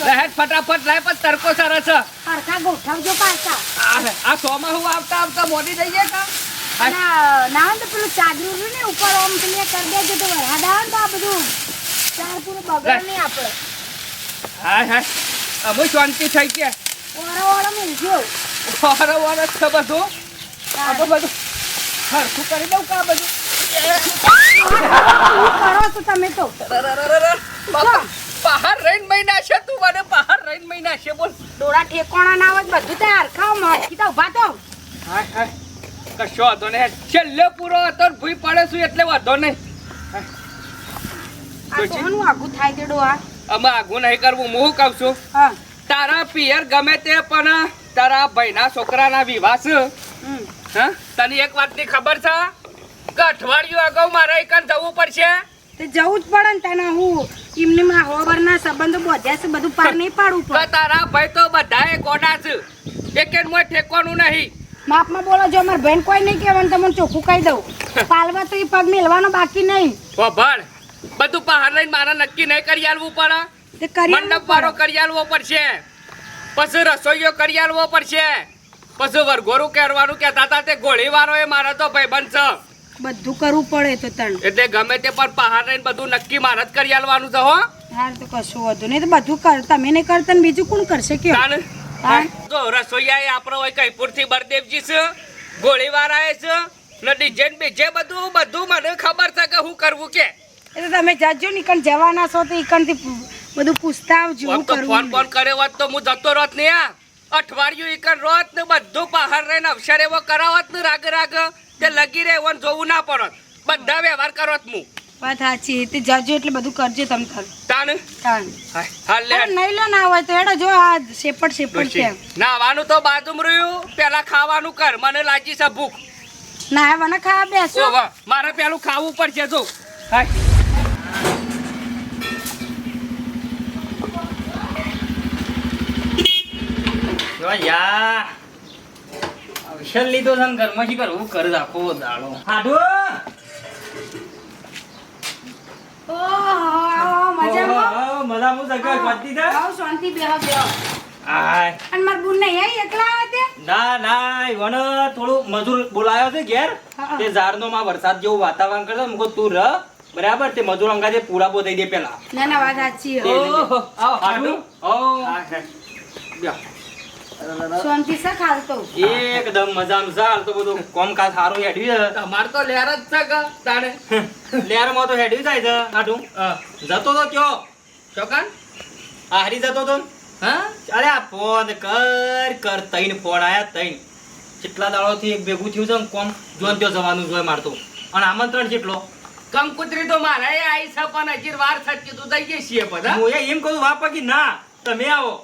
લહેર ફટાફટ લાય પણ તડકો સરસ. હરખા ગોઠવજો પાછા આ આ સોમાં હું આવતા આવતા મોડી થઈ જાય કા? ના તો પેલું ચાદરું રહ્યું ને ઉપર આમ પેલી કરી દેજો તો વરસાદ આવે તો આ બધું. ચાર પૂરું બગડે નહીં આપણે હા હા અમે શાંતિ થઈ ગયા. ઓરો ઓરો મૂકજો વારે વારે છે બધું. આ બધું હરખું કરી દઉં કા બધું? કરો છો તમે તો. બહાર રહીને મહિના છે તું મને બહાર રહીને મહિના છે બોલ. ડોળા ઠેકોણા ના હોય તો બધું તે હરખાવ મટકી તો ઊભા તો. કશો વાંધો નહીં. છેલ્લે પૂરો હતો ભૂઈ પડે છું એટલે વાંધો નહીં. આ કોનું આગું થાય તે આ. અમે આઘું નહીં કરવું હું કહું છું? હા. તારા પિયર ગમે તે પણ તારા ભાઈના છોકરાના વિવાહ છે. હા? તને એક વાતની ખબર છે? કે અઠવાડિયું અગાઉ મારે એકન જવું પડશે. તે જવું જ પડે ને તને હું. એમની માં સંબંધો બોધ્યા છે બધું પાર નહીં પાડવું પડે. તારા ભાઈ તો બધાએ ગોડા છે. એક મોય ઠેકવાનું નહીં. માપમાં બોલો જો અમારે બેન કોઈ નહીં કહેવાનું તમને ચોખ્ખું કહી દઉં. પાલવા તો એ પગ મેલવાનો બાકી નહીં. ભણ બધું પહાડ લઈને મારે નક્કી નહીં કરી આલવું પડે. તે કરી મંડપ વાળો કરી આલવો પડશે. પછી રસોઈયો કરી આલવો પડશે. પછી વરઘોરું કરવાનું કહેતા હતા તે ગોળી વાળો એ મારો તો ભાઈ છે. બધું કરવું પડે તો તણ. એટલે ગમે તે પર પહાડ રહીને બધું નક્કી મારે જ કરી આલવાનું છે હો. હાર તો કશું વધુ નહીં તો બધું કર તમે નહીં કરતા ને બીજું કોણ કરશે કે તાન. રસોઈયા એ આપણો હોય કઈપુરથી બળદેવજી છે ગોળીવાર આવે છે ને ડિઝાઇન બીજે બધું બધું મને ખબર છે કે હું કરવું કે. એ તો તમે જજો ને કણ જવાના છો તો ઈકણથી બધું પૂછતા આવજો હું તો ફોન ફોન કર્યો હોત તો હું જતો રોત ને આ. અઠવાડિયું ઈકણ રોત ને બધું પહાડ રહીને અવસર એવો કરાવત ને રાગ રાગ. તે લગી રહે એવો જોવું ના પડત બધા વ્યવહાર કરો હું વાત સાચી તે જજો એટલે બધું કરજો તમ કર તાન તાન હાલ લે. નહીં લો ના હોય તો એડો જો આ શેપડ શેપડ છે. નાવાનું તો બાજુમ રહ્યું પેલા ખાવાનું કર મને લાગી છે ભૂખ. ના મને ખાવા બેસો. મારે પેલું ખાવું પડશે જો. હાય જો યા લીધો છે ઘરમાં શી કરવું કર રાખો દાડો. હાડો! ઓહો મજામાં? ઓહો, મજામાં છે કે પતી છે? આવો શાંતિ બેહો બેહો. આય. અને માર બુન નહીં આવી એકલા આવ્યા તે? ના ના ઈવન થોડું મજૂર બોલાયો છે ઘેર. તે ઝાડનો માં વરસાદ જેવું વાતાવરણ કરતો મુકો તું રહ. બરાબર તે મજૂર અંગાજે પૂરા બો દઈ દે પેલા ના ના વાત સાચી શાંતિ છે ખાલ એકદમ મજામાં ચાલ તો બધું કોમકાજ સારું હેડ્યું તમાર તો લેર જ છે કે તાણે? લેરમાં તો હેડ્યું થાય છે હાડું જતો તો કયો. ચોકાન હારી જતો તો હા? અરે આ ફોન કર કર તઈન ફોન આયા તઈન. કેટલા દાડોથી એક ભેગું થયું છે ને કોમ જોન ત્યાં જવાનું જોય મારતો અને આમંત્રણ કેટલો કંકુતરી તો મારે આઈ છે પણ હજી વાર સાચી કીધું જઈએ છીએ બધા હું? એમ કહું વાપા કે ના તમે આવો.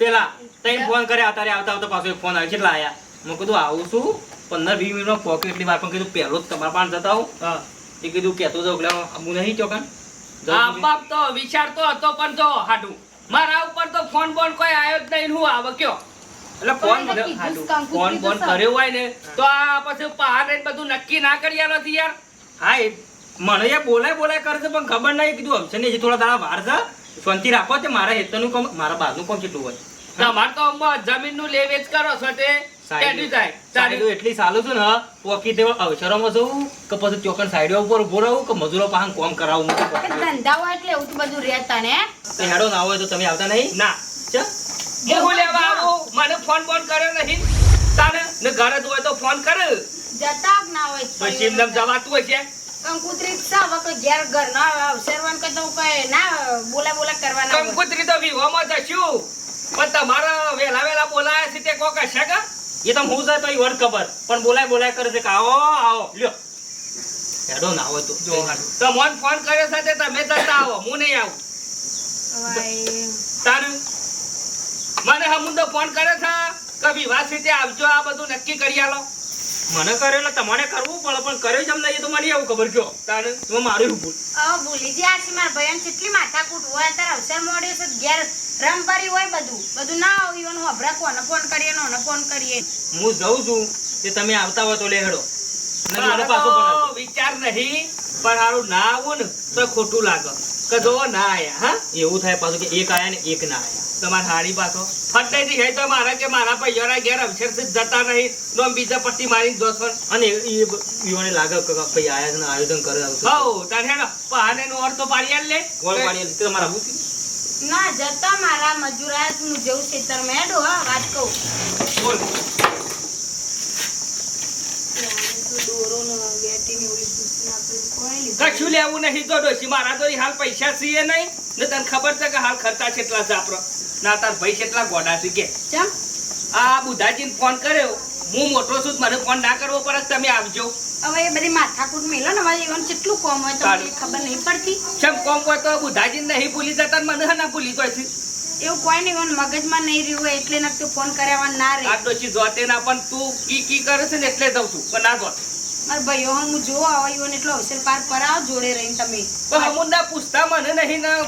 પેલા તઈ ફોન કરે અત્યારે આવતા આવતા પાછો એક ફોન આવ્યો. કેટલા આયા? મેં કીધું આવું છું પંદર વીસ મિનિટમાં પોકેટ એટલી વાર પણ કીધું પહેલો જ તમારા પાસે જતા હું. એ કીધું કહેતો તો એટલે હું નહીં ચોકાન બાપ તો વિચારતો હતો પણ તો હાડું. મારા ઉપર તો ફોન બોન કોઈ આવ્યો જ નહીં હું આવ કયો? એટલે ફોન ફોન બોન કર્યો હોય ને તો આ પછી પહાડ રહીને બધું નક્કી ના કરી આલો યાર. હા એ મને એ બોલાય બોલાય કરે છે પણ ખબર નહીં. કીધું હમશે ને થોડા તારા વાર છે શાંતિ રાખો તે મારા હેતરનું કામ મારા બહારનું કામ કેટલું હોય? તમારે તો જમીનનું લે વેચ કરો છો તે. કેડી સાઈડો એટલી ચાલુ છે ને પોકી દેવા અવસરોમાં જવું કે પછી ચોકન સાઈડો ઉપર ઊભો રહું કે મજૂરો પાસે કામ કરાવું? તો કે ધંધા હોય એટલે એવું બધું રહેતા ને હેડો ના હોય તો તમે આવતા નહીં? ના. હું લેવા આવું? મને ફોન બોન કર્યો નહીં. તાને ને ઘરે જ હોય તો ફોન કરે. જતા ના હોય પછી એમને જવાતું હોય છે કંકુતરી ઘેર ઘર ના અવસરવાન તો કોઈ ના બોલા બોલા કરવાના. કંકુતરી તો વિહોમાં જશું. પણ તમારા વેલા વેલા બોલાયા છે તે કોક હશે કે? એ તો હું જાય તો એ વડ ખબર. પણ બોલાય બોલાય કરે છે કે આવો આવો. લ્યો. હેડો ના આવો તો. તો મોન ફોન કર્યો છે તે તમે જતા આવો. હું નહીં આવું. તારું? મને હમુંદો ફોન કર્યો છે. કે વિવાહ છે તે આવજો આ બધું નક્કી કરી આલો. મને કરેલો તમારે કરવું પડે પણ કર્યો જ એમ નહીં તો મને એવું ખબર કયો? તારે એમાં મારું ભૂલ? હવે ભૂલી મારા ભયન કેટલી માથાકૂટ હોય અત્યારે અવસર મોડ્યો છે ઘેર રમવારી હોય બધું. બધું ના આવ્યું એનું હભરા કોને ફોન કરીએ નોને ફોન કરીએ. હું જઉં છું તે તમે આવતા હોય તો લે હેડો. અને મારે જોડે પાછું પણ તો વિચાર નહીં પણ હારું ના આવું ને તો ખોટું લાગે. કે જો ના આયા હા? એવું થાય પાછું કે એક આયા ને એક ના આયા. તમારે હારી પાછો. ફટાઈ હે તો મારા કે મારા પૈયાના ઘેર અક્ષરથી જતા નહીં. તો બીજા પટ્ટી મારી જોશો અને એ એ લાગે કે ભાઈ આયા ને આયોજન કરે હઉ તાર હેડો. પહાને નો અર્થ તો પાડી લે. ગોળ પાડી તે આવું થયું? ના જતા મારા મજૂર જેવું છે, તર મેડો હા વાત કહું. બોલ દોરો ને બેટી ને ઓલી ભૂસના આપણે કોઈ લીધું. કશું લેવું નહીં? તો ડોશી મારા તો હાલ પૈસા છીએ નહીં ને તને ખબર છે કે હાલ ખર્ચા કેટલા છે આપણો? ના તાર ભાઈ કેટલા ગોડા છે કે? આ બુધાજીને ફોન કર્યો. હું મોટો છું મને ફોન ના કરવો પડે તમે આવજો. હવે એ બધી માથાકૂટ મેલો ને હવે એવાનું કેટલું કોમ હોય તમને ખબર નહીં પડતી. ચમ કોમ હોય તો બુધાજીને નહીં ભૂલી જતા મને ના ભૂલી તો એવું કોઈ નહીં એવાનું મગજમાં નહીં રહ્યું હોય એટલે નકર તું ફોન કર્યા ના આ રહે ડોશી જોતે ના પણ તું કી કી કરે છે ને એટલે જઉં છું. પણ ના જોત. મારા ભાઈઓ હું હું જોવા આવો ઈવન એટલો અવસર પાર પરાવો જોડે રહીને તમે. પણ ના પૂછતા મને નહીં ના.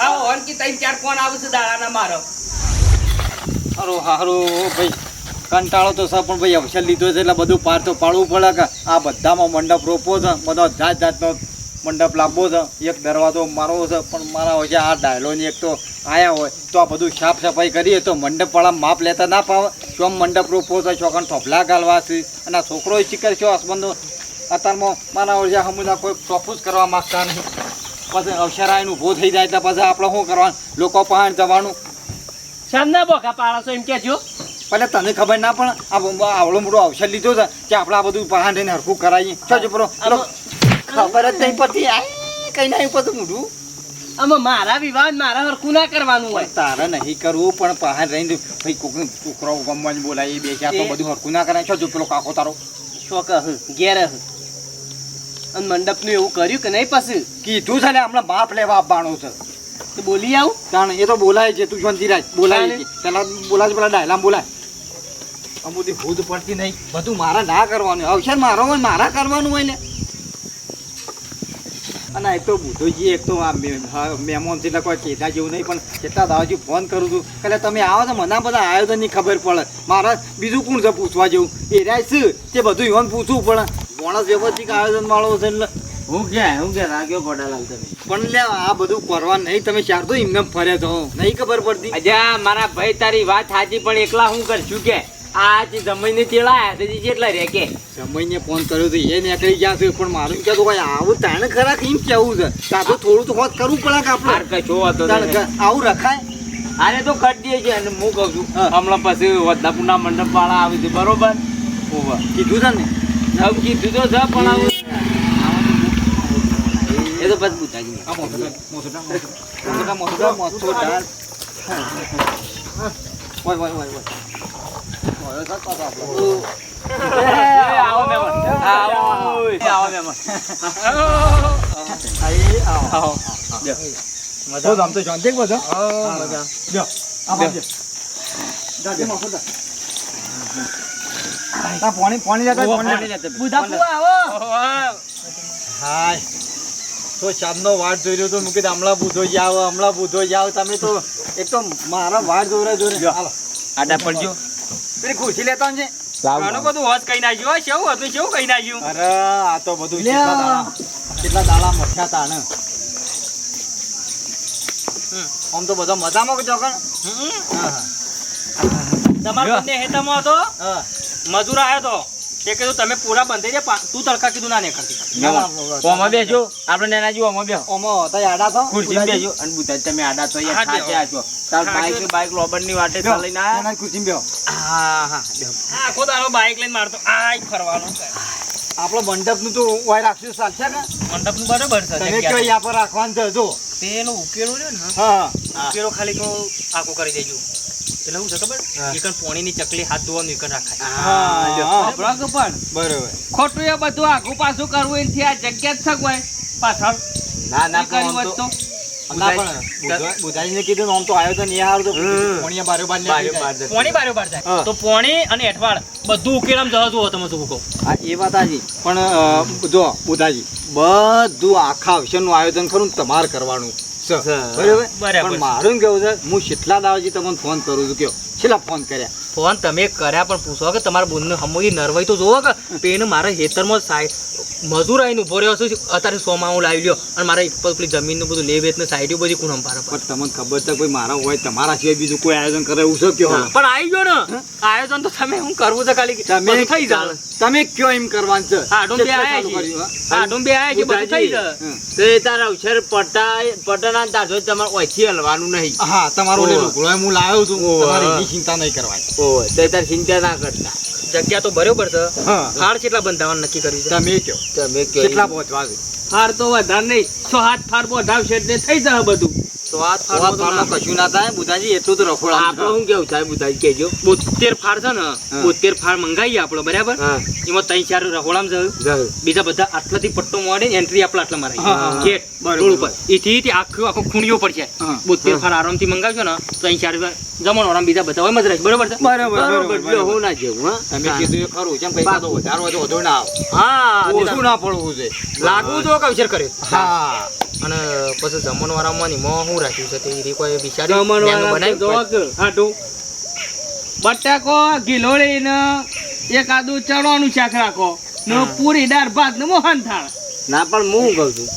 આવો અન કી ત્રણ ચાર કોણ આવે છે દાડાના મારો. અરો હારો ભાઈ. કંટાળો તો સર પણ ભાઈ અવસર લીધો છે એટલે બધું પાર તો પાડવું પડે કે આ બધામાં મંડપ રોપો છે બધો જાત જાતનો મંડપ લાંબો છે એક દરવાજો મારવો છે પણ મારા હોય છે આ ડાયલોની એક તો આયા હોય તો આ બધું સાફ સફાઈ કરીએ તો મંડપવાળા માપ લેતા ના પાવે ચોમ મંડપ રોપો છે ચોકન થોભલા ગાલવા છે અને આ છોકરો શીખર છે હસબન્ડો અત્યારમાં મારા હોય છે હમુદા કોઈ પ્રોફુસ કરવા માગતા નહીં. પછી અવસરાયનું ઊભો થઈ જાય તો પછી આપણે શું કરવાનું? લોકો પહાણ જવાનું. શામના બોકા પાડો છો એમ છો પણ તને ખબર ના પણ આ આવડો મોટો અવસર લીધો છે કે આપણે આ બધું પહાણ રહીને હરખું કરાવીએ? છો ખબર જ નહીં પડતી. આ કઈ નહીં પડતું મૂઢું. આમાં મારા વિવાહ મારા હરખું ના કરવાનું હોય. તારે નહીં કરવું પણ પહાણ રહીને ભાઈ કોક છોકરાઓ ગમવાની બોલાય બે ચાર તો બધું હરખું ના કરાય. છો જો પેલો કાકો તારો? શોક ઘેર અને મંડપનું એવું કર્યું કે નહીં પછી? કીધું છે ને હમણાં બાપ લેવા આપવાનો છે. તો બોલી આવું. તાણ એ તો બોલાય છે તું શાંતિ બોલાય? છે. પેલા બોલાય પેલા ડાયલામ બોલાય. અમુદી ભૂત પડતી નહીં. બધું મારા ના કરવાનું. અવસર મારો હોય મારા કરવાનું હોય ને. અને એક તો બુધોજી એક તો આ મહેમાનથી કોઈ કહેતા જેવું નહીં પણ કેટલા દાવાજી ફોન કરું છું. એટલે તમે આવો તો મને બધા આયોજનની ખબર પડે. મારા બીજું કોણ છે પૂછવા જેવું? એ રહ્યા છે તે બધું ઈવન પૂછવું પડે. માણસ વ્યવસ્થિત આયોજન વાળો છે એટલે. હું ક્યાં હું ક્યાં રાગ્યો ગોડાલાલ તમે? પણ લે આ બધું કરવા નહીં તમે ચાર તો એમને ફરે તો નહીં ખબર પડતી. અજા મારા ભાઈ તારી વાત સાચી પણ એકલા હું કરશું કે? આ જમીને તેડાયા તે જેટલા રે કે સમયને ફોન કર્યો તો એ નીકળી ગયા છે પણ મારું એમ કહેતું ભાઈ આવું તાણે ખરા કેમ કેવું છે કાં તો થોડું તો હોત કરવું પડે કે આપણે કશો હતો કે આવું રખાય આને તો કરી દે છે અને હું કહું છું. હમણાં પછી વડદાપુરના મંડપ વાળા આવી છે બરોબર કીધું છે ને સબ કીધું તો છે પણ આવું એ તો બસ બુતાજી આ મોસોડા મોસોડા મોસોડા મોસોડા પાણી પાણી લેતા તો શામનો વાટ જોઈ રહ્યો તો મૂકી હમણાં બુધો જાવ હમણાં બુધો જાવ તમે તો એક તો મારા વાટ જોઈ રહ્યા જોઈ આડા પડજો. પેલી ખુરશી લેતા છે ઘણું બધું હોશ કઈ નાખ્યું હો કેવું હતું કેવું કઈ નાખ્યું અરે આ તો બધું કેટલા દાડા કેટલા મઠ્યા તા ને. આમ તો બધા મજામાં કે ચોકણ? તમારા બંને હેતામાં હતો? હા. મજૂર આવ્યો તો કીધું તમે પૂરા બંધાઈ દે તું તડકા કીધું ના નીકળતી ઓમાં બેસો આપણે નેના જો ઓમાં બેસો ઓમો હતા આડા તો ખુરશી બેસો અને બુધાજી તમે આડા તો અહીંયા બેહો. થાચ્યા તાર બાઈક બાઈક લોબડની વાટે બેહો. ચાલીને આયા. ખુરશી બેહો. હા હા બેહો. આ આખો બાઈક લઈને મારતો. આય ફરવાનું આપણો મંડપનું તો વાય રાખશું ચાલશે ને? મંડપનું બરાબર છે તમે રાખવાનું છે જો. પેલો ઉકેલો રહ્યો ને હા. ઉકેલો ખાલી તો આખો કરી દેજો. એટલે શું છે ખબર? એકન પોણીની ચકલી હાથ ધોવાનું એકન રાખાય હા, હા. અભળો કે પણ બરોબર. ખોટું એ બધું આગું પાછું કરવું એનથી આ જગ્યા જ સગવાય પાછળ. ના ના કર્યું હોત તો તો ના પણ બુધા- બુધાજીને કીધું આમ તો આયોજન તો હમ. પોણીયા બારોબાર બારે નીકળી બાર જાય. પોણી બારે બાર જાય તો પોણી અને એઠવાડ બધું ઉકેલામ જવા જુઓ તમે શું કહો હા એ વાત હાચી. પણ જો બુધાજી બધું આખા અવસરનું આયોજન ખરું ને તમારે કરવાનું. છે. છે. બરાબર બરાબર મારું કેવું છે હું કેટલા દાવાજી તમને ફોન કરું છું કયો છેલ્લા ફોન કર્યા ફોન તમે કર્યા પણ પૂછો કે તમારા બોનને હમોઈ નરવાઈ તો જોવો કે પેન મારા હેતરમાં સાય મજૂર આવીને ઊભો રહ્યો છું? અત્યારે સોમાં હું લાવી લ્યો. અને મારે એક પર પેલી જમીનનું બધું લે વેચને સાઈડ બધી કોણ અંપારે પણ તમને ખબર છે કોઈ મારા હોય તમારા સિવાય બીજું કોઈ આયોજન કરે એવું છે કયો પણ આવી ગયો ને. આયોજન તો તમે હું કરવું છે ખાલી તમે થઈ જાય. તમે કયો એમ કરવાનું છે? હા ડોમ બે આયા છે? હા? બે આયા છે બધું થઈ જાય. તો એ તારા ઉછેર પડતા પટના તારજો તમારે ઓછી હલવાનું નહીં. હા તમારો. ઓલે લુગડો હું લાવ્યો છું. તમારી ચિંતા નહીં કરવાની. ઓ તે તાર ચિંતા ના કરતા. જગ્યા તો બરોબર છે. હાડ હાર કેટલા બંધાવાનું નક્કી કર્યું છે? તમે કયો તમે કયો કેટલા પહોંચવા હાર તો વધારે નહીં છ હાથ ફાર બોધાવશે એટલે થઈ જાય બધું. તો હાથ ફાર તો કશું ના થાય બુધાજી એટલું તો રખોડ આપણે શું કેવું થાય બુધાજી કેજો બોતેર ફાર છે ને બોતેર ફાર મંગાવીએ આપણે બરાબર? એમાં ત્રણ ચાર રહોડામ છે બીજા બધા આટલાથી પટ્ટો મળે ને એન્ટ્રી આપણે આટલા મારે બરોબર, રોડ ઉપર. એથી આખું આખો ખૂણીઓ પડશે. બોતેર ફાર આરામથી મંગાવજો ને ત્રણ ચાર જમણવાળા બીજા બધા હોય મજરાજ બરોબર છે? બરોબર હું ના જેવું હા. તમે કીધું એ ખરું કેમ પૈસા તો વધારો હોય ના આવે. હા ઓછું ના પડવું છે લાગવું તો કવશર કર્યો. હા. અને પછી જમણવાળામાં ની મોં શું રાખ્યું છે તે કોઈ વિચાર્યું? જમણવારા બનાવ્યું? હાટું બટાકો ગિલોળી ને એક આદુ ચણવાનું શાક રાખો. ને પૂરી દાળ ભાત ને મોહન થાળ ના પણ હું કહું છું?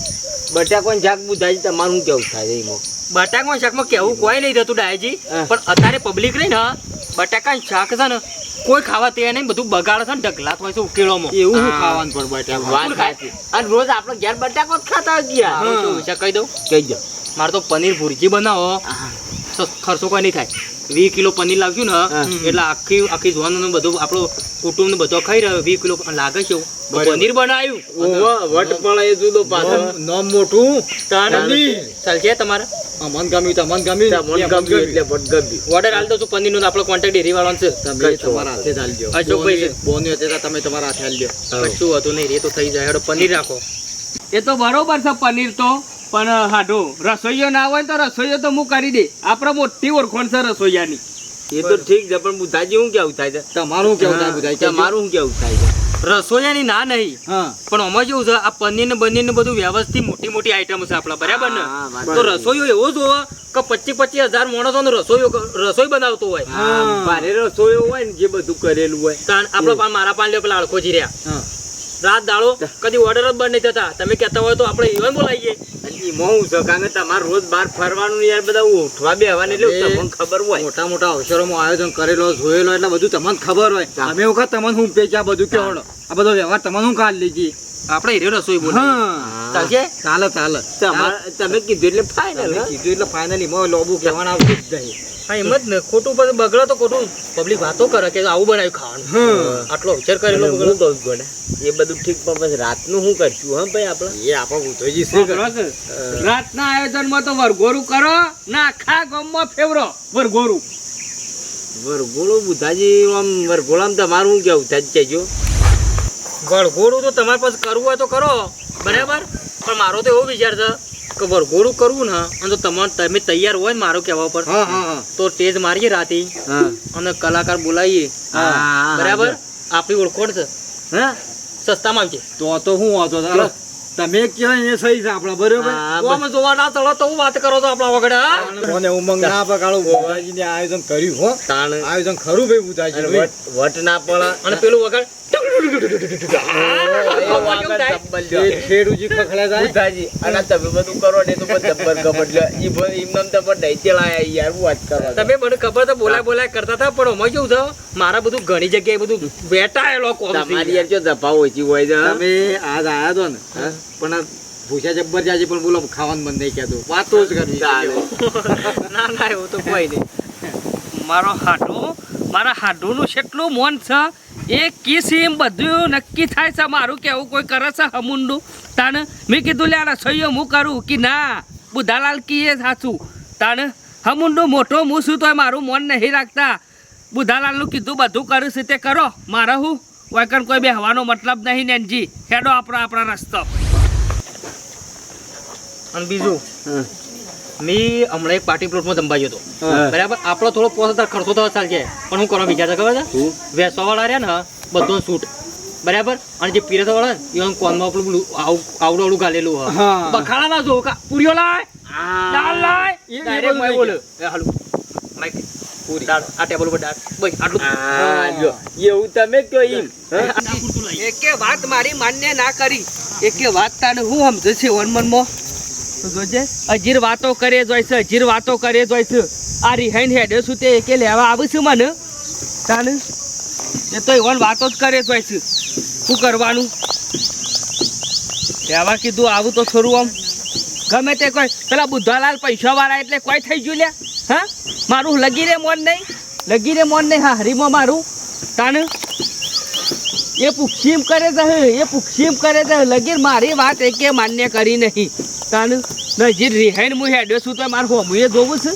બટાકોને શાક બુધાજી તમારું કેવું થાય એમાં? બટાકા શાકમાં કેવું કોઈ નહીં થતું ડાયજી. પણ અત્યારે પબ્લિક રહી ને બટાકા શાક છે ને કોઈ ખાવા તૈયાર નહીં બધું બગાડે છે ને ઢગલાત હોય છે ઉકેળોમાં એવું શું ખાવાનું પણ સાચી. અને રોજ આપણે ઘેર બટાકો જ ખાતા ગયા. કહી દઉં? કહી દઉં મારે તો પનીર ભુરજી બનાવો. તો ખર્ચો કોઈ નહીં થાય. વીસ કિલો પનીર લાવશું ને. એટલે આખી આખી જોવાનું બધું આપણો કુટુંબ ને બધો ખાઈ રહ્યો વીસ કિલો લાગે છે. પનીર બનાવ્યું. વટ એ જુદો પાછો નામ- મોટું પનીર. ચાલશે તમારે? મન ગમ્યું મન ગમ્યું. મન ગમ્યું એટલે વટ ગમ્યું. ઓર્ડર દઉં છું પનીર તો આપણો કોન્ટેક્ટ ડેરી વાળો છે. તમે તમારા હાથે જ આલજો. અશોકભાઈ છે. બોની હતી તમે તમારા હાથે આલજો. કશું હતું નહીં એ તો થઈ જાય. પનીર રાખો. એ તો બરોબર છે પનીર તો. પણ હાટું રસોઈયો ના હોય તો રસોઈયો તો હું કરી દે. આપણે મોટી ઓળખોણ છે રસોઈયાની. એ તો ઠીક છે પણ બુધાજી હું કેવું થાય છે? તમારું કેવું થાય બુધાજી તમારું હું કેવું થાય છે? રસોઈયાની ના નહીં પણ આમાં કેવું છે આ પનીર ને બનીર ને બધું વ્યવસ્થિત મોટી મોટી આઈટમ છે આપણા બરાબર ને? તો રસોઈયો એવો જોવો કે પચીસ પચીસ હજાર માણસો રસોઈયો રસોઈ બનાવતો હોય. મારે ભારે રસોઈ હોય ને જે બધું કરેલું હોય. કારણ આપણો મારા પાન લ્યો પેલા અળખોજી રહ્યા. રાત દાડો કદી ઓર્ડર જ બંધ નહીં થતા. તમે કહેતા હોય તો આપણે ઇવન બોલાવીએ એમાં હું છે કારણ કે તમારે રોજ બહાર ફરવાનું યાર બધા ઉઠવા બેહવાનું એટલે એ- તમને ખબર હોય. મોટા મોટા અવસરોમાં આયોજન કરેલો જોયેલો એટલે બધું તમને ખબર હોય. અમે વખત તમને હું પે આ બધું કેવડો આ બધો વ્યવહાર તમને હું કાઢ લીધી આપણે હીરો રસોઈ હા. ચાલશે? ચાલે ચાલે. તમે કીધું એટલે ફાઇનલ કીધું એટલે ફાઇનલી મોં લોબુ કહેવાના આવતું જ નહીં હા એમ જ ને. ખોટું પછી બગડે તો ખોટું પબ્લિક વાતો કરે કે આવું બનાવ્યું ખાવાનું. આટલો વિચાર કરેલો હું બગડે. કહું ગોડા, એ બધું ઠીક પણ પછી રાતનું શું કરશું હા ભાઈ આપણે? એ આપણા ઉધોજી છે કે? રાતના આયોજનમાં તો વરઘોરું કરો ના આખા ગામમાં ફેવરો વરઘોરું વરઘોડું બુધાજી આમ વરઘોડામાં તમારું શું કેવું? થાય કહેજો. વરઘોડું તો તમારે પાસે કરવું હોય તો કરો. બરાબર? પણ મારો તો એવો વિચાર છે કે વરઘોડું કરવું ને અને તો તમારે તમે તૈયાર હોય મારો કહેવા પર હા હા હા. તો સ્ટેજ મારીએ રાતે. અને કલાકાર બોલાવીએ બરાબર? આપણી ઓળખોડ છે. હા? સસ્તામાં આવજે. તો તો હું હતો તમે કયો એ સહી છે આપણા બરોબર? કોમ જોવા ના ચલો તો વાત કરો તો આપણા વગડે હા? મને ઉમંગ ના પકાડું ને આયોજન કર્યું હો. તાણ. આયોજન ખરું ભાઈ બુધાજી અને વટ વટ ના પણ અને પેલું વગર ખેડૂજી ખખડા જાય. બુધાજી અને તમે બધું કરો ને તો બધું જબ્બર ગમત ઈ ભ- એમને તો પણ નહીં ચલાયા યાર વાત કરવા તમે મને ખબર તો બોલાય બોલાય કરતા હતા પણ અમે કેવું છે મારા બધું ઘણી જગ્યાએ બધું વેટાયેલો કોમ. તમારી યાર જો દફા ઓછી હોય છે તમે આજ આયા તો ને પણ ભૂસા જબ્બર જાજે પણ બોલો ખાવાનું મન નહીં કહેતો. વાતો જ કરવી. ના ના એવું તો કોઈ નહીં. મારો હાડું મારા હાડુનું કેટલું મોન છે? એ કિસીમ બધું નક્કી થાય છે. મારું કેવું કોઈ કરે છે હમુંડું? તાને મેં કીધું, લે રસોઈયો હું કરું? કે, ના બુધાલાલ કીએ સાચું. તાને હમુંડું મોટો હું છું, તોય મારું મન નહીં રાખતા. બુધાલાલનું કીધું, બધું કરું છે, તે કરો. મારે હું? વાયકણ કોઈ બેહવાનો મતલબ નહીં, નેનજી. હેડો આપણો, આપણા રસ્તો. અને બીજું. મેં હમણાં એક પાર્ટી પ્લોટમાં ધંબાયો હતો. બરાબર? આપણો થોડો પોસ હજાર ખર્ચો થવા ચાલશે. પણ હું કરવા વિચાર ખબર છે? શું? વેસવા રહ્યા ને બધો સૂટ બરાબર? અને જે પીરસવા વાળા ને એવાનું કોનમાં આપણું આવડું આવડું ગાલેલું હોય હા. બખાડા ના જો પૂરીઓ લાય? દાળ લાય? એ- એ Direct મેં બોલ્યો એ હાલું માઈક પૂરી. દાળ આ ટેબલ ઉપર દાળ. બસ આટલું. હા, જો. એવું તમે કહો એમ. એકે વાત મારી માન્ય ના કરી. એકે વાત તાને હું સમજે છે વન મનમાં? તો જોજે. અજીર વાતો કરે જોઈ છે, અજીર વાતો કરે જોઈ છે. આ રિહાઈન હેડે શું એકે લેવા આવું છું મને? તાને? એ તો વાતો જ કરે જોઈ છે. શું કરવાનું? લેવા કીધું, આવું તો થોડું આમ. ગમે તે કોઈ, પેલા બુદ્ધાલાલ પૈસા વાળા એટલે કોઈ થઈ ગયું લે. હા? મારું લગી રે મોન નહીં. લગી રે મોન નહીં, હા, હરીમાં મારું. તાને? એ પુક્ષીમ કરે છે એ પુક્ષીમ કરે છે લગીર મારી વાત એકે માન્ય કરી નહીં. તાન નજીર રિહાઈન હું હેડ્યો છું તો મારે હોમું એ જોવું છે.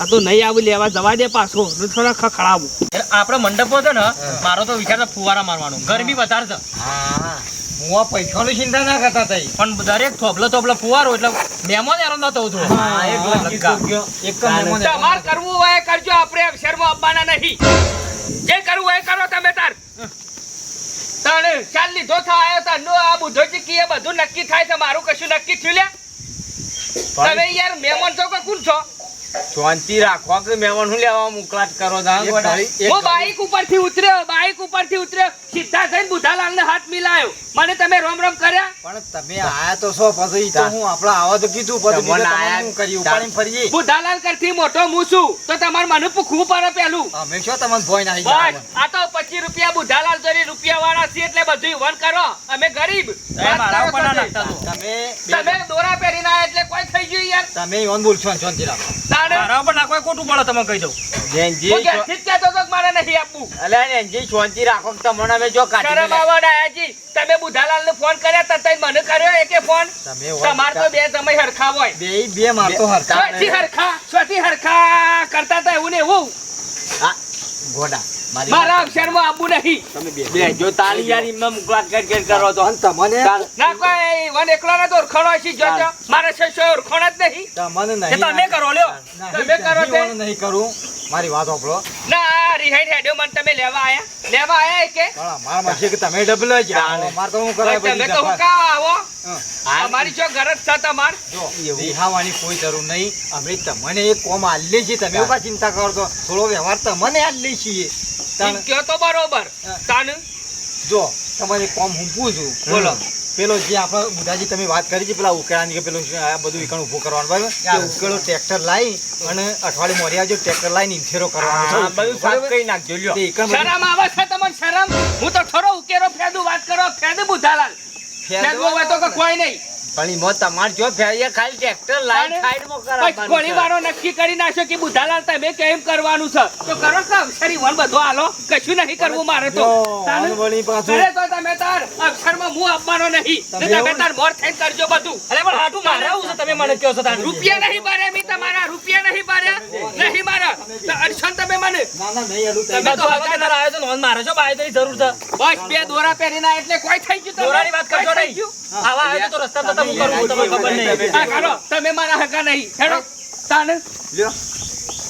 આ તો નહીં આવું લેવા જવા દે પાછો ને થોડા ખખડાવું. આપણે મંડપો છે ને મારો તો વિચાર ફુવારા મારવાનો. ગરમી વધારે છે. હું આ પૈસાની ચિંતા ના કરતા તઈ. પણ દરેક થોભલો થોભલો ફુવારો એટલે મેમો ને ન થવું છું તમાર કરવું હોય કરજો આપણે અક્ષરમાં આપવાના નહીં. જે કરવું હોય એ કરો તમે તાર. ચાલ લીધો થાય તારનો આ બુધો ચીકી એ બધું નક્કી થાય છે મારું કશું નક્કી થયું લે તમે યાર મહેમાન છો કે કોણ છો? શાંતિ રાખો. કે મહેમાન હું લેવા મોકલાટ કરો તા એક ઘડી- એક હું બાઈક ઉપરથી ઉતર્યો બાઈક ઉપરથી ઉતર્યો. સીધા થઈને બુધાલાલને હાથ મિલાયો. મને તમે રોમ રોમ કર્યા? પણ તમે આયા તો છો પછી તો હું આપડા આવા તો કીધું પછી તમને આયા- તમારે કર્યું ઉપાડીને ફરીએ. બુધાલાલ કરથી મોટો હું છું. તો તમારે મને પૂછવું પડે પેલું. અમે શું તમને ભોય નાખી બસ આ તો પચીસ રૂપિયા બુધાલાલ જરી રૂપિયા વાળા છે એટલે બધું વન કરો. અમે ગરીબ. તમે તમે દોરા પહેરીને આયા એટલે કોઈ થઈ ગયું યાર. તમે ઈવન બોલશો શાંતિ રાખો. તાણે મારા નાખવા ખોટું પડે તમે કહી દઉં. જેનજી હું ઘેરથી જ કહેતો હતો કે મારે નહીં આપવું. અલ્યા જેનજી શાંતિ રાખો તમને અમે જો કાઢી શરમ મેલ્યા. ડાયાજી તમે બુધાલાલ ને ફોન કર્યા તા તઈ મને કર્યો એકે ફોન તમે તમાર તો બે તમે હરખા હોય. બે બે સ્વથી હરખા કરતા હતા એવું ને એવું. હા, ગોડા. મારી અક્ષરમાં આપવું નહીં. તમે બે. જો તાળી યાર કરી કરી કરો તો. અને તમને? ના કોઈ વન એકલો ને તો ઓળખાણો જો મારે છસો ઓળખાણ જ નહીં. તમને નહીં તમે કરો લ્યો. તમે કરો નહીં, નહીં કરું. મારી વાત સાંભળો. ના રિહાઈન હેડ્યો મને તમે લેવા આયા? લેવા આયા કે મારા માં છે કે તમે ડબલ જ. મારે તો હું કરાય તમે તો હું કા આવો. અમારી જો ગરજ છે તમાર. જો, રિહાવાની કોઈ જરૂર નહીં. અમે તમને એક કોમ આલીએ છીએ. તમે ઊભા ચિંતા કરો છો. થોડો વ્યવહાર તમને આલીએ છીએ. કયો તો બરોબર. તાન જો તમારે કોમ હું પૂછું. બોલો. પેલો જે આપણે બુધાજી તમે વાત કરી છે પેલા ઉકેળાની કે પેલું આ બધું ઈકણ ઊભું કરવાનું બરાબર? ઉકેળો ટ્રેક્ટર લાવી અને અઠવાડિયે મોરી આવજો ટ્રેક્ટર લાવીને ઇન્ફેરો કરવાનો છે. બધું સાફ કરી નાખજો લ્યો. શરમ આવે છે તમને શરમ? હું તો થોડો ઉકેરો ફેદું વાત કરો ફેદું બુધાલાલ ફેદવું હોય તો કોઈ નહીં. પણ એમાં તમારે જો ફેરીએ ખાલી ટ્રેક્ટર લાઈન? સાઈડમાં કરાવવાનું ઘણી. વારો નક્કી કરી નાખ્યો કે બુધાલાલ તમે કેમ કરવાનું છે? તો કરો કે અક્ષરી વન બધો હાલો કશું નહીં કરવું મારે તો. જો, પાછું. અરે તો તમે તાર અક્ષરમાં હું આપવાનો નહીં. તમે તાર મોર થઈને કરજો બધું. અરે પણ હાટું મારાવું છે તમે મને કહો છો તાર. રૂપિયા નહીં ભર્યા મી તમારા રૂપિયા નહીં ભર્યા નહીં મારા. તો અડશો તમે મને. ના ના નહીં આલું તમે તો હવે તાર આવ્યો છો ને, મને મારે છો બાયદરી જરૂર છે. બસ બે દોરા પહેરીને એટલે કોઈ થઈ ગયું દોરાની વાત કરજો નહીં. આવા આવ્યો તો રસ્તા તો તમે તમને ખબર નહીં. હા, કરો. તમે મારા હકા નહીં. હેડો. તાને. લ્યો.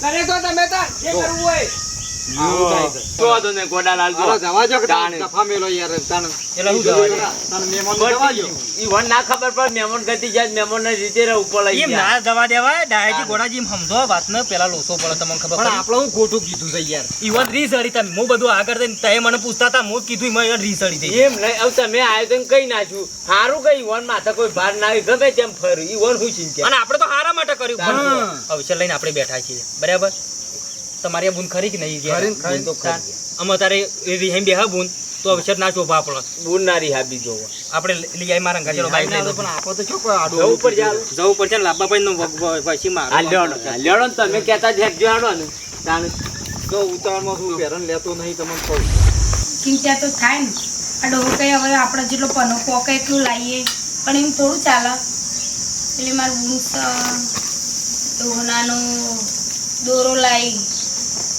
કરે તો તમે તાર જે. કરવું હોય. જો. તો ને ગોડાલાલ જો. જવા જો તાણે. દફા મેલો યાર તાણ. એટલે હું જવા દે. તાણ જવા બટી ઈ વન ના ખબર પડે મહેમાન ગતિ જાય મહેમાન ને રીતે રે ઉપર લઈ એમ ના જવા દેવાય ડાયાજી ગોડાજી એમ સમજો વાતને પેલા લોસો પડે તમને ખબર પણ પડી. હું ખોટું કીધું છે યાર. ઈવન રીસ અડી તમે હું બધું આગળ તમે મને પૂછતા હતા હું કીધું રીસ અડી એમ નહીં હવે તમે આયોજન કઈ નાખ્યું સારું કઈ વન માથે કોઈ ભાર ના આવી ગમે તેમ ફર્યું. ઈ વન હું ચિંતા અને આપણે તો હારા માટે કર્યું. હા. લઈને આપણે બેઠા છીએ. બરાબર? તમારી આ બુન ખરી કે નહીં ઘેર? ખરી ખરી. તો ખરી. અમે તારે રીહેમ બેહા બુન તો અવસર ના ચોપા આપણો બુનનારી હાબી જોવો. આપણે લઈ આવી મારા ઘરે બાઈક લઈ પણ આપો તો છોકરો આડો જવું પર ચાલો જવું પર ને લાંબા ભાઈ નો પછી મારો હાલ્યો હાલ્યો ને તમે કહેતા જ જો આડો ને. તાણ તો ઉતાવળમાં શું પહેરણ લેતો નહીં તમને કહું ચિંતા તો થાય ને. આડો કઈ હવે આપણે જેટલો પનો પોકે એટલું લાવીએ પણ એમ થોડું ચાલે. એટલે મારું બૂસ નાનો દોરો લાવી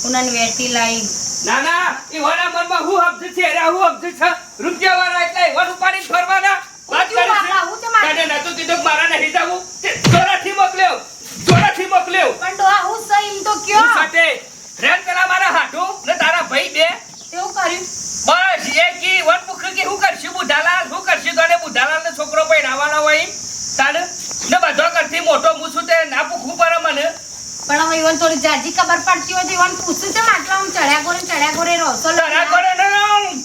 ઉનાની વેટી લાવી ના ના ઈવાના મનમાં હું હબજ છે? રે હું હબજ છે? રૂપિયા વાળા એટલે વડ ઉપાડી ફરવાના? વાત કરે તને નતું કીધું મારા નહીં જવું જોરાથી મોકલ્યો જોરાથી મોકલ્યો. પણ ડોહા હું સહી તો કયો? સાથે રેન પેલા મારા હાટુ ને તારા ભાઈ બે. તેવું કર્યું? બસ એ કી વન મુખ કે હું કરશું? બુધાલાલ હું કરશું? તને બુધાલાલ ને છોકરો પણ નાવાના હોય તાને ને બધો કરતી મોટો મૂછું તે ના પૂછવું પડે મને પણ હવે ઈવન થોડી જાજી ખબર પડતી હોય તો ઈવન પૂછું છે માટલા હું ચડ્યા ગોરે ચડ્યા ગોરે રહો છો તારા કોને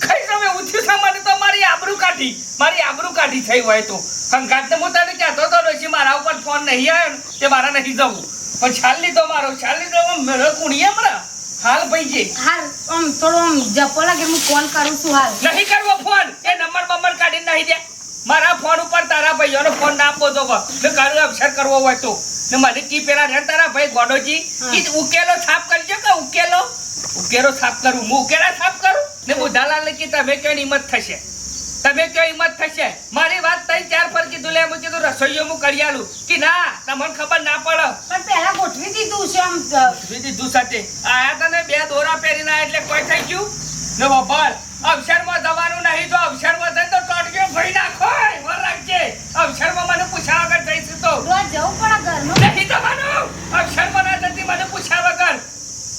ખાઈ તમે ઉઠ્યું છે મને તો મારી આબરૂ કાઢી મારી આબરૂ કાઢી થઈ હોય તો. હંગાત હું તને કહેતો તો ડોશી મારા ઉપર ફોન નહીં આવ્યો ને તે મારા નહીં જવું. પણ છાલ લીધો મારો છાલ લીધો મેળો કુણીએ હમણાં? હાલ ભાઈ જે હાલ આમ થોડો આમ જપો લાગે હું ફોન કરું છું હાલ. નહીં કરવો ફોન એ નંબર બંબર કાઢી નહીં દે. મારા ફોન ઉપર તારા ભાઈઓનો ફોન ના આપવો તો ને અક્ષર કરવો હોય તો. ને મને કી પેલા રે તારા ભાઈ ગોડોજી. ઈ ઉકેલો છાપ કરજો કે ઉકેલો? ઉકેલો છાપ કરું. હું ઉકેલા છાપ કરું? ને બુધાલાલ કે તમે કયો હિંમત થશે? તમે કયો હિંમત થશે? મારી વાત તઈ ચાર પર કીધું લે હું કીધું રસોઈયો હું કરી આલું. કે ના તમને ખબર ના પડે. પણ પહેલા ગોઠવી દીધું છે આમ ગોઠવી દીધું સાથે. આયા તને બે દોરા પહેરીને એટલે કોઈ થઈ ગયું? ને વભાર અક્ષરમાં જવાનું નહીં તો અક્ષરમાં થઈ તો ટોટક્યો ભરી નાખો વર રાખજે અક્ષરમાં મને પૂછ્યા વગર જઈશું તો રોજ જવું પડે ઘરનું નહીં જવાનું અક્ષરમાં ના જતી મને પૂછ્યા વગર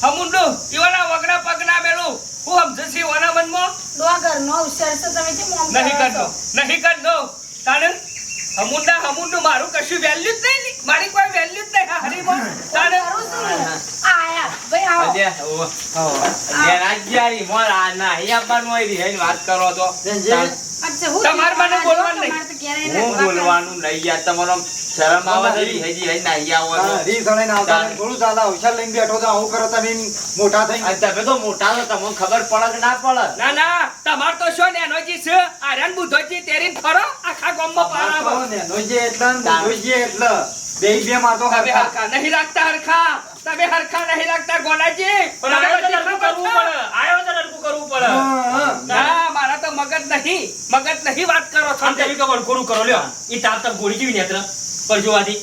હમુંડુ ઈવાના વગડા પગના મેલું હું સમજુ છું ઈવાના મનમાં તો આ ઘરનો અવસર છે તમે કેમ આમ નહીં કરતો નહીં કરતો કારણ હમુંડા હમુંડું મારું કશું વેલ્યુ જ નહીં. મારી કોઈ વેલ્યુ જ નહીં. હરીમાં ને. આ આયા ભાઈ આવો. અજે ઓ, અલ્યા, રાજ્યારી, મોર આ નહીં આપવાનું હોય રી, એની વાત કરો તો. અચ્છા હું તમારે મને બોલવાનું જો, તમારે તો ઘેરે હું બોલવાનું નહીં યાર તમારો શરમ આવે છે હજી હજી નહીં આવો તો. રીસ અડાઈને આવતા થોડું ચાલે અવસર લઈને બેઠો તો આવું કરો તમે મોટા થઈ તમે તો મોટા તમને ખબર પડે કે ના પડે ના ના તમાર તો શું ને છે? આર્યન બુદ્ધોજી તેરીન ફરો આખા ગામમાં એટલે ને એટલે. બે બે મારતો તમે હરખા નહીં રાખતા હરખા. તમે હરખા નહીં રાખતા ગોનાજી પણ આયોજન હરખું કરવું પડે? આયોજન હરખું કરવું પડે. હા, હા. ના મારા તો મગજ નહીં. મગજ નહીં વાત કરો છો આમ કે વળખોડું કરો. લ્યો ઈ તાપ તક ગોળી જેવી નેત્ર? પર જોવાથી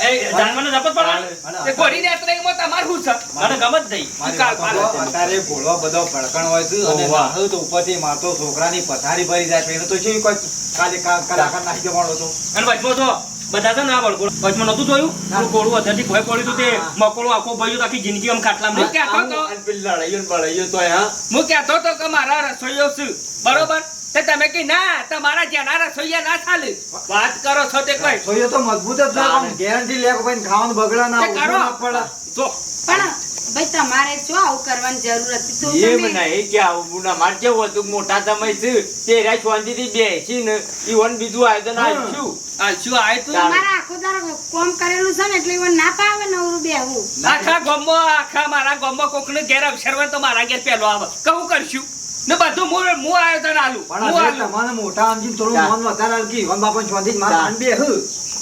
એ જાનવરને જપત પડે? અને તે ગોળી નેત્રહીમાં તમારું શું છે? મને ગમત નહીં. મારી કાલ વાતો તો અત્યારે ભોળવા બધો ભડકણ હોય છે અને. તો ઉપરથી મારતો છોકરાની પથારી ભરી જાય પેલું તો શું કોઈ કાલે કા- કલાકાર નાખી જવાનો હતો? અને વચમાં તો બધા છે ને આ વળગોળ. વચમાં નતું જોયું? પેલું કોળું ભય પડ્યું તે. મકોડું આખો ભર્યું તો આખી જિંદગી આમ ખાટલામાં હું. કહેતો તો પેલી લડાઈઓ ને હા? હું કહેતો તો કે મારા રસોઈયો છું બરોબર? તે તમે કે ના તમારા જેના રસોઈયા ના ચાલે. વાત કરો છો તે કઈ. સોયો તો મજબૂત જ છે પણ ગેરંટી લે કે ભાઈ ખાવાનું બગડા ના તે કરો. ના પડે. જો પણ ભાઈ તમારે શું આવું કરવાની જરૂર હતી? તો એમ નહીં કે આવું બુના માર કેવું હતું. મોટા તમે છે. તે રહ્યા શાંતિથી બેસીને ઈવન બીજું આયોજન આપ્યું. આ શું આય તો? મારા આખો દાડો કોમ કરેલું છે ને એટલે ઈવન ના પાવે નવરું બેહું આખા ગોમો આખા મારા ગોમો કોકને ઘેર અક્ષર હોય તો મારા ઘેર પેલો આવે. કહું કરશું. ને બધું હું હું આયોજન આલું. પણ તમારે મોટા આમથી થોડું મન વધારે આલકી. વન બાપાને શાંતિથી મારા બે હુ.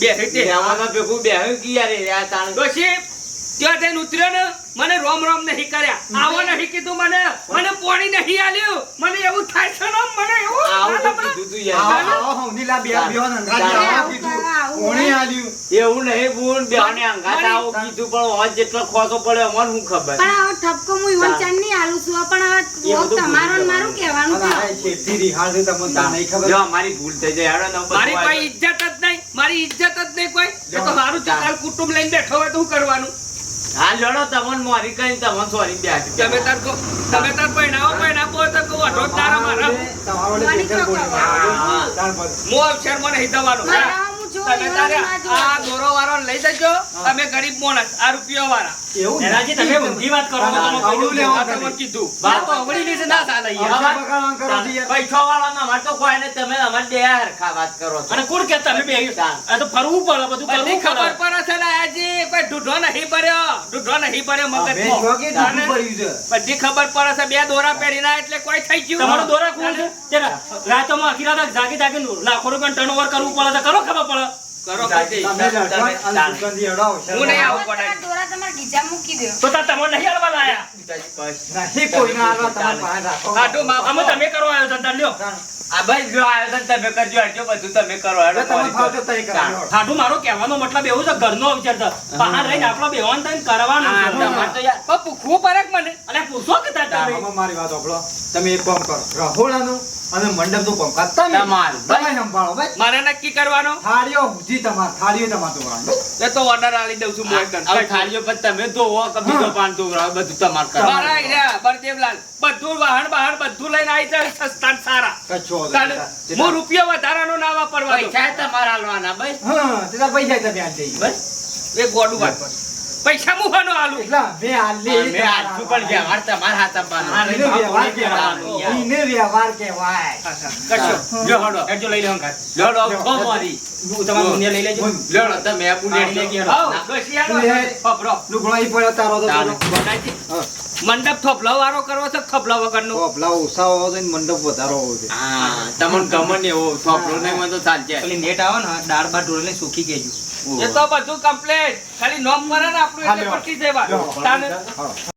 બે રીતે બેહવામાં ભેગું બેહ્યું કી યાર એ આ તાણ ડોશી ત્યાં જઈને ઉતર્યો ને મને રોમ રોમ નહીં કર્યા આવો નહીં કીધું મને મને પોણી નહીં આલ્યું મને એવું થાય છે ને મને એવું આવું કીધું તું આવો, યાર બે. અંગાત. આવો આવું કીધું. આવું હોય. આલ્યું? એવું નહીં બોલ બેહને અંગાત આવો કીધું પણ હોજ જેટલો ખોસો પડે અમને શું ખબર પણ હવે ઠપકો હું ઈવન ચાન ચાંદની આલું છું પણ હવે તમારું ને મારું કહેવાનું છે ખેતી રિહાળ છે તમને તા નહીં ખબર. જો મારી ભૂલ થઈ જાય હેડો નંબર મારી કોઈ ઈજ્જત ઇજ્જત જ નહીં મારી ઇજ્જત જ નહીં કોઈ તો મારું ચાલ. કુટુંબ લઈને બેઠો હોય તો શું કરવાનું હા લડો તમને મોરી કઈ તમને સોરી બે તમે તાર કો તમે તાર પહેણાવો હોય તો કહું અઢો તારા મારા તમારા વડે મારી પેચર બોલી ચોખા. નાખો. ચાલ બસ. હું અક્ષરમાં નહીં જવાનું મારા હું જોઉં, તમે તારે. આ દોરો વાળો લઈ જજો તમે ગરીબ મોણસ આ રૂપિયો વાળા એવું ને? તમે ઊંધી વાત કરો તમે ના, કહી અવળું દો. લેવા આ કીધું વાત તો અવળીની જ ના ચાલે. યાર. અવસર કરો યાર. પૈસો વાળા અમાર તો કોઈ નહીં તમે અમારે બે હરખા વાત કરો છો. અને કોણ કે તમે બે? આ તો ફરવું પડે બધું કરવું ખબર પડે. છે ને આજી કોઈ ઢૂંઢો નહીં ભર્યો. ઢૂંઢો નહીં ભર્યો આ ભેંસ મગજમાં વાગે ઢૂંઢું છે. બધી ખબર પડે છે બે દોરા પહેરીને એટલે કોઈ થઈ ગયું. તમારો દોરા કોણ છે? રાતોમાં આખી જાગી જાગી લાખો રૂપિયા ટર્નઓવર કરવું પડે તો કરો ખબર પડે. કરો કીધી. તમે લડવા અને ચાલ. દુકાનથી અડાવો. હું નહીં આવું. હવે દોરા તમારા ગીચામાં મૂકી દો તો તાર નહીં હાલવા લાયા નહીં કોઈને હાલવા તમારે પાસે રાખો. ખાટું અમે તમે કરો આયોજન તાર લ્યો આ ભાઈ જો આયોજન તમે કરજો હટજો બધું તમે કરો હેડો તમે મોરી તઈ કરો. ચાલ. મારો કહેવાનો મતલબ એવું છે ઘરનો વિચાર છે બહાર રહીને આપણો બેવાન થઈને કરવાનું ખૂબ. તો યાર પૂછવું પડે મને અલ્યા પૂછો કે તાર તમે મારી વાત સાંભળો. તમે એક કામ કરો રહોડાનું અને મંડપનું કામકાજ તમે તમારું. તમે સંભાળો ભાઈ મારે નક્કી કરવાનો થાળીઓ જી તમાર થાળીઓ તમાર ધોવાનું. એ તો ઓર્ડર આલી દઉં છું મોય. હવે થાળીઓ પર તમે ધોવો કે તો પાન ધોવડાવો, બધું તમાર કરો મારા આયરા બળદેવલાલ બધું વાહન વાહન બધું લઈને આવી જાય સસ્તા સારા કચો તાને. હું રૂપિયો વધારાનો ના વાપરવા પૈસા તમારા આલવાના ભાઈ હા તે પૈસા તમે આ દઈએ. બસ એ ગોડું વાત પૈસા મુહાનો આલુ. એટલે અમે આલી મે આજુ પણ વ્યવહાર તમારા હાથ બાનો હા, વ્યવહાર યાર. એને વ્યવહાર કહેવાય. કશો લ્યો હડો હેડજો લઈ લેવાનું ઘાટ. લ્યો લો, કો મારી. હું તમારું પુણ્ય લઈ લેજો. લ્યો લો, તમે આ લઈ લેજો આવ, ડોશિયાનો લે. થોભલો. લુગડો ઈ પડ્યો તારો તો. બનાવી. મંડપ થોભલો વાળો કરવો છે વગર વગરનો? થોપલા ઓછા હોવો જોઈએ મંડપ વધારો હોવો જોઈએ હા, તમને ગમે ને એવો. થોપલો નહીં મને તો ચાલશે. નેટ આવે ને દાળ ભાત ઢોળીને સુખી ગયેલું એ તો બધું કમ્પ્લીટ ખાલી નોમ કરે ને આપણું એટલે. પટી હા.